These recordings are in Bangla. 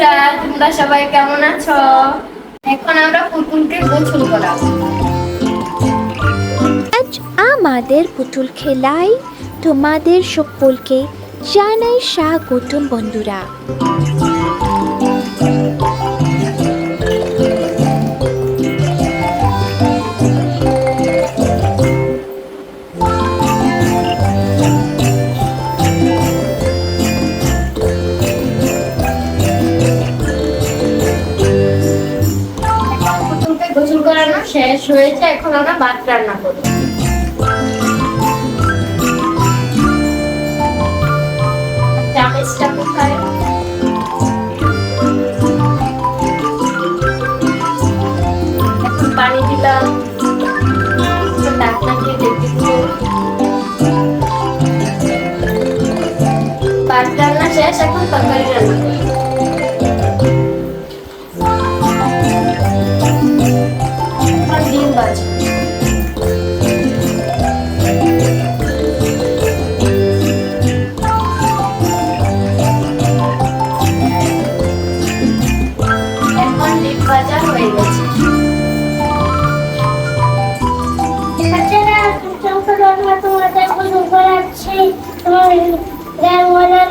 নমস্কার, তোমরা সবাই কেমন আছো? এখন আমরা পুতুলকে গোছল করাবো আজ আমাদের পুতুল খেলায় তোমাদের সকলকে জানাই স্বাগতম বন্ধুরা। শেষ হয়েছে, এখন আমরা ভাত রান্না এখন পানি দিলাম। ভাত রান্না শেষ, এখন তরকারি রান্না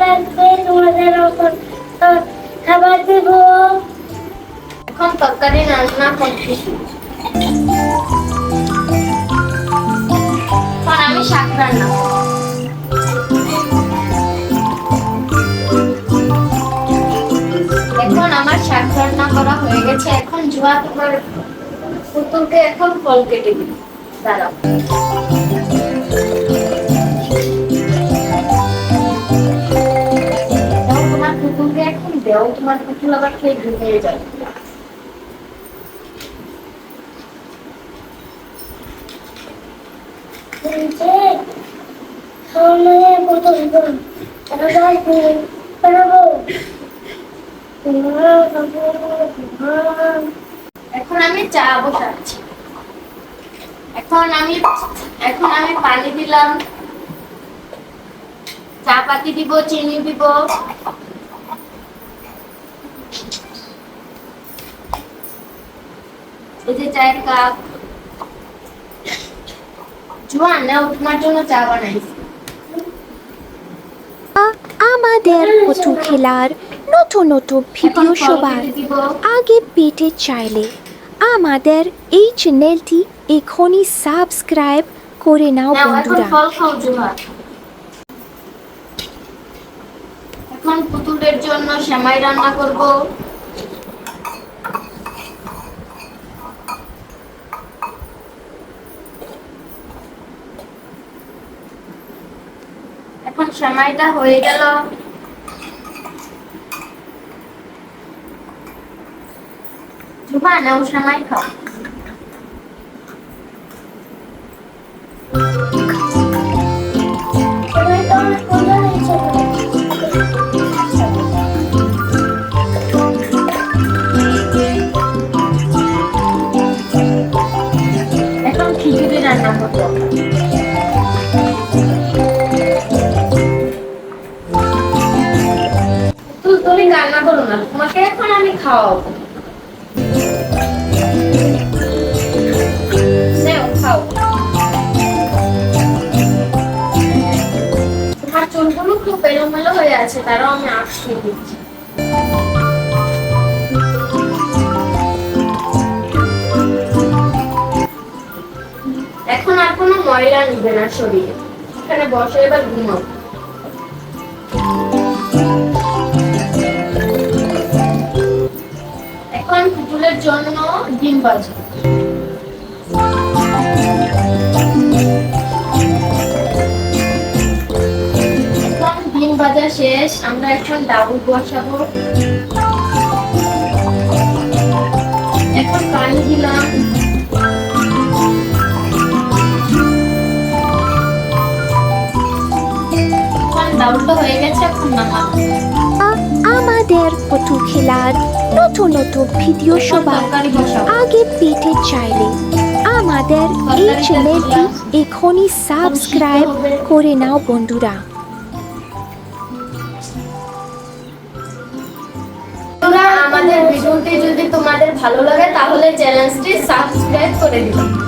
লাগবে তোমাদের ওপর আহ, খাবার দিব। এখন তরকারি রান্না করছি। এখন আমার শাক রান্না করা হয়ে গেছে। এখন জুয়া তোমার পুতুলকে এখন ফল কেটে দিই দাঁড়াও। তোমার পুতুলকে এখন, দেও তোমার পুতুল আবার খেয়ে ঘুমিয়ে আমাদের এখন আমি চা বসাচ্ছি। এখন আমি এখন আমি পানি দিলাম। চা পাতি দিব, চিনি দিব। চায়ের কাপ। জোয়ান, নাও, তোমার জন্য চা বানাইছি। আমাদের পুতুল খেলার নতুন নতুন ভিডিও সবার। আগে পেতে চাইলে আমাদের এই চ্যানেলটি এখনই সাবস্ক্রাইব করে নাও নাও বন্ধুরা। এখন পুতুলের জন্য সেমাই রান্না করব। সেমাইটা হয়ে গেল। জুমা নাও সময় খাও। খাওয়াবো খাও তোমার চুলগুলো খুব এলোমেলো হয়ে আছে, তারাও আমি আটকে দিচ্ছি। এখন আর কোনো ময়লা নিবে না শরীরে। এখানে বসে, এবার ঘুমাও। পুতুলের জন্য ডিম এখন ডিম ভাজা শেষ, আমরা এখন ডাউল বসাবো। এখন পানি দিলাম। ডাউলটা হয়ে গেছে, এখন নামাবো। আমাদের পুতুল খেলার নতুন নতুন ভিডিও সবার আগে পেতে চাইলে আমাদের এই চ্যানেলটি এখনই সাবস্ক্রাইব করে নাও বন্ধুরা। তোমরা কার্টুনটি যদি তোমাদের ভালো লাগে তাহলে চ্যানেলটি সাবস্ক্রাইব করে দিও।